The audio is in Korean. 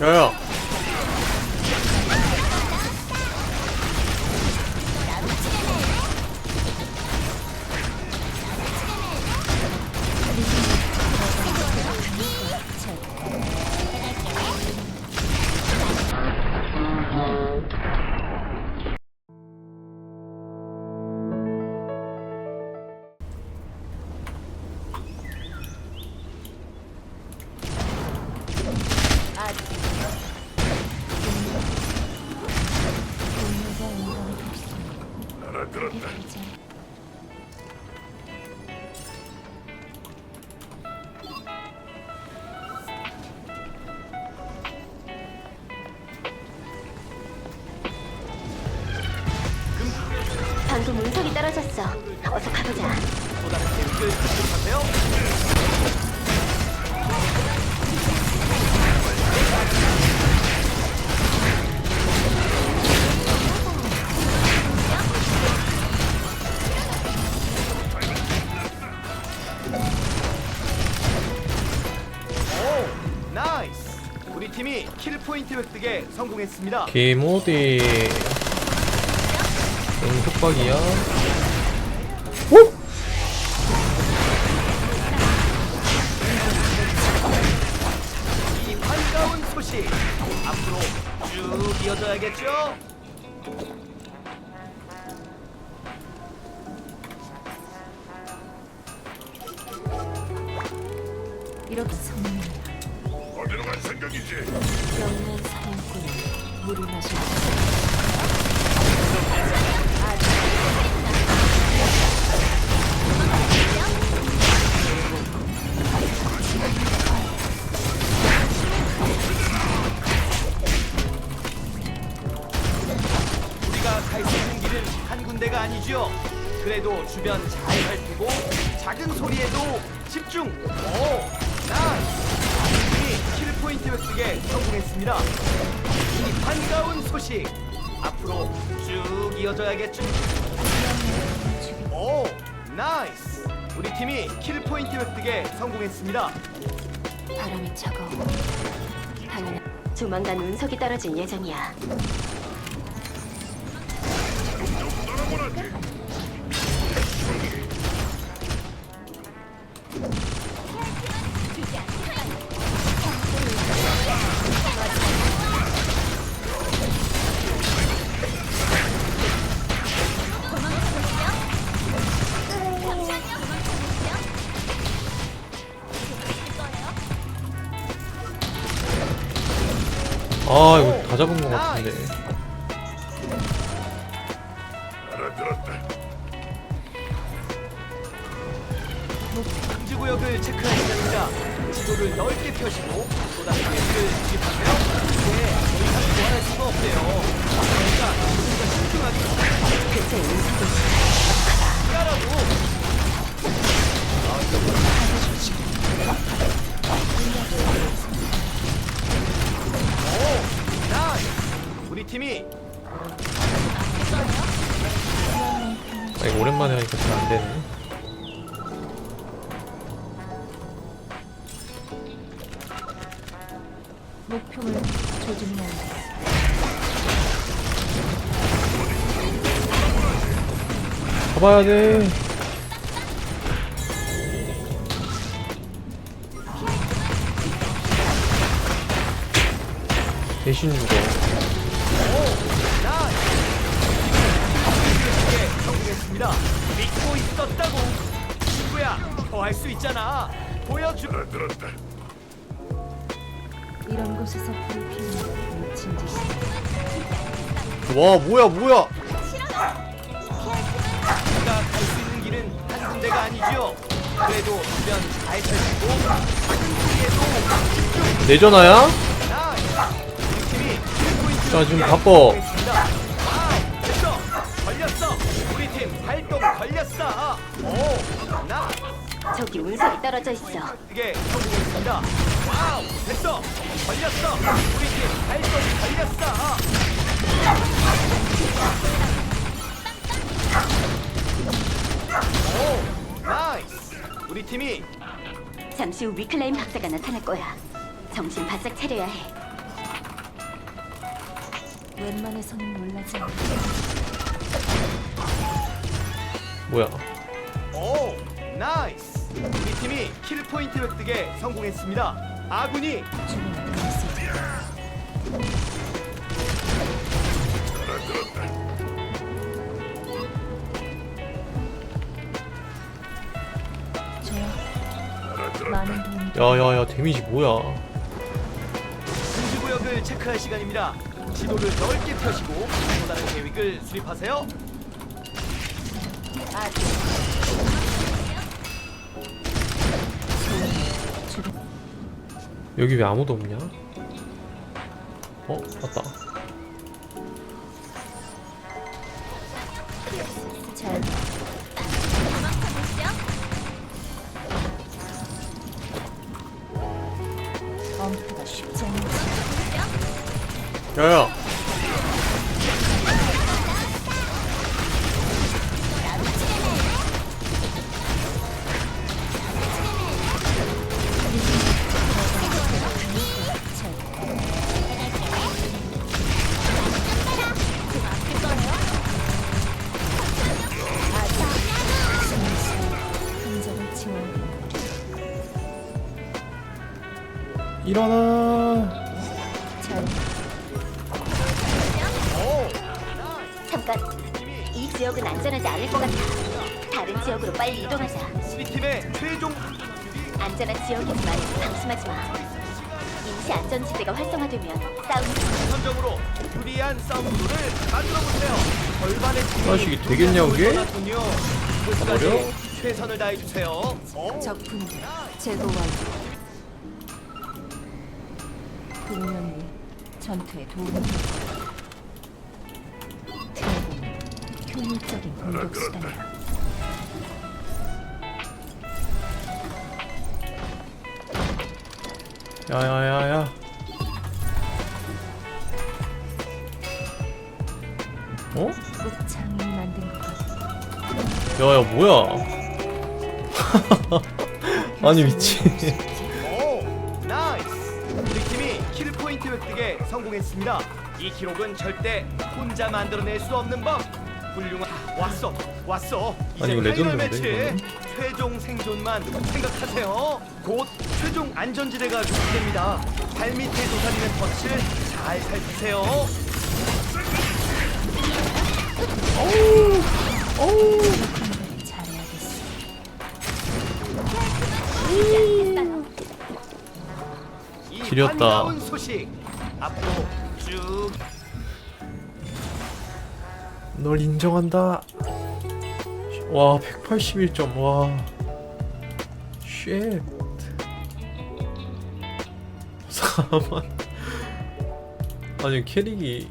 야야 방금 운석이 떨어졌어. 어서 가보자. 오, 킬 포인트 획득에 성공했습니다. 김어디 응 협박이야 오? 이 반가운 소식 앞으로 쭉 이어져야겠죠? 이렇게 성공. 어디로 갈 생각이지? 영웅 사냥꾼은 물을 마셔. 우리가 갈 수 있는 길은 한 군데가 아니죠. 그래도 주변 잘 살피고 작은 소리에도 집중. 오, 킬 포인트 획득에 성공했습니다. 이 반가운 소식 앞으로 쭉 이어져야겠죠. 오, 나이스. 우리 팀이 킬 포인트 획득에 성공했습니다. 바람이 차가워. 당연. 조만간 운석이 떨어질 예정이야. 아 이거 다 잡은 것 같은데 구역을 체크하시렵니다. 지도를 넓게 펴시고 를 수집하세요. 이제 더 이상 보완할 수가 없대요. 그러니까 더 신중하게 근처에 운석이 있어. 따라도 오, 팀이 아 이거 오랜만에 하니까 잘 안 되네. 목표물 조준해야 해. 잡아야 돼. 대신 죽어 성공했습니다. 믿고 있었다고. 친구야, 더 할 수 있잖아. 보여주. 알아들었다. 이런 곳에서 불 피우는 미친 짓이야. 와 뭐야 뭐야 우리가 갈 수 있는 길은 한 군데가 아니죠. 그래도 주변 잘 살피고 작은 소리에도 내전화야? 자, 지금 나 저기 운석이 떨어져 있어. 됐어. 걸렸어. 우리 팀 걸렸어. 오, 나이스. 우리 팀이 잠시 후 위클라임 박사가 나타날 거야. 정신 바짝 차려야 해. 웬만해서는 놀라지 않아. 뭐야? 오, 나이스. 우리 팀이 킬 포인트 획득에 성공했습니다. 아군이 주변에 들어있을 때 저요. 많은 도움이 돼. 야야야 데미지 뭐야? 금지구역을 체크할 시간입니다. 지도를 넓게 펴시고 또 다른 계획을 수립하세요. 여기 왜 아무도 없냐? 어 맞다. 잘 엄폐가 쉽지 않지. 야야. 일어나. 잠깐 이 지역은 안전하지 않을 것 같아 다른 지역으로 빨리 이동하자 팀의 최종 안전한 지역이지만 방심하지 마 임시 안전지대가 활성화되면 싸움이 선정으로 유리한 싸움 구도를 만들어 보세요. 절반의 팀이 아, 이게 되겠냐, 그게? 떠났군요. 버려? 끝까지 최선을 다해 주세요. 어? 적군들 제거 완료. 분명히 전투에 도움이 된다. 효율적인 공격 수단이야. 야야야야. 어? 꼭 장인이 만든 것 같아. 야야 뭐야? 아니 미친. 오, 나이스. 우리 팀이 킬 포인트 획득에 성공했습니다. 이 기록은 절대 혼자 만들어낼 수 없는 법. 훌륭한. 왔어, 왔어. 이제 아니, 이거 파이널 레전드인데, 매치. 최종 생존만 생각하세요. 곧 최종 안전지대가 조성됩니다. 발밑에 도사리는 덫을 잘 살피세요. 잘해야겠어. 이 지렸다. 반가운 소식 앞으로 쭉 널 인정한다. 와 181점 와. 쉣. 4만. 아니 캐릭이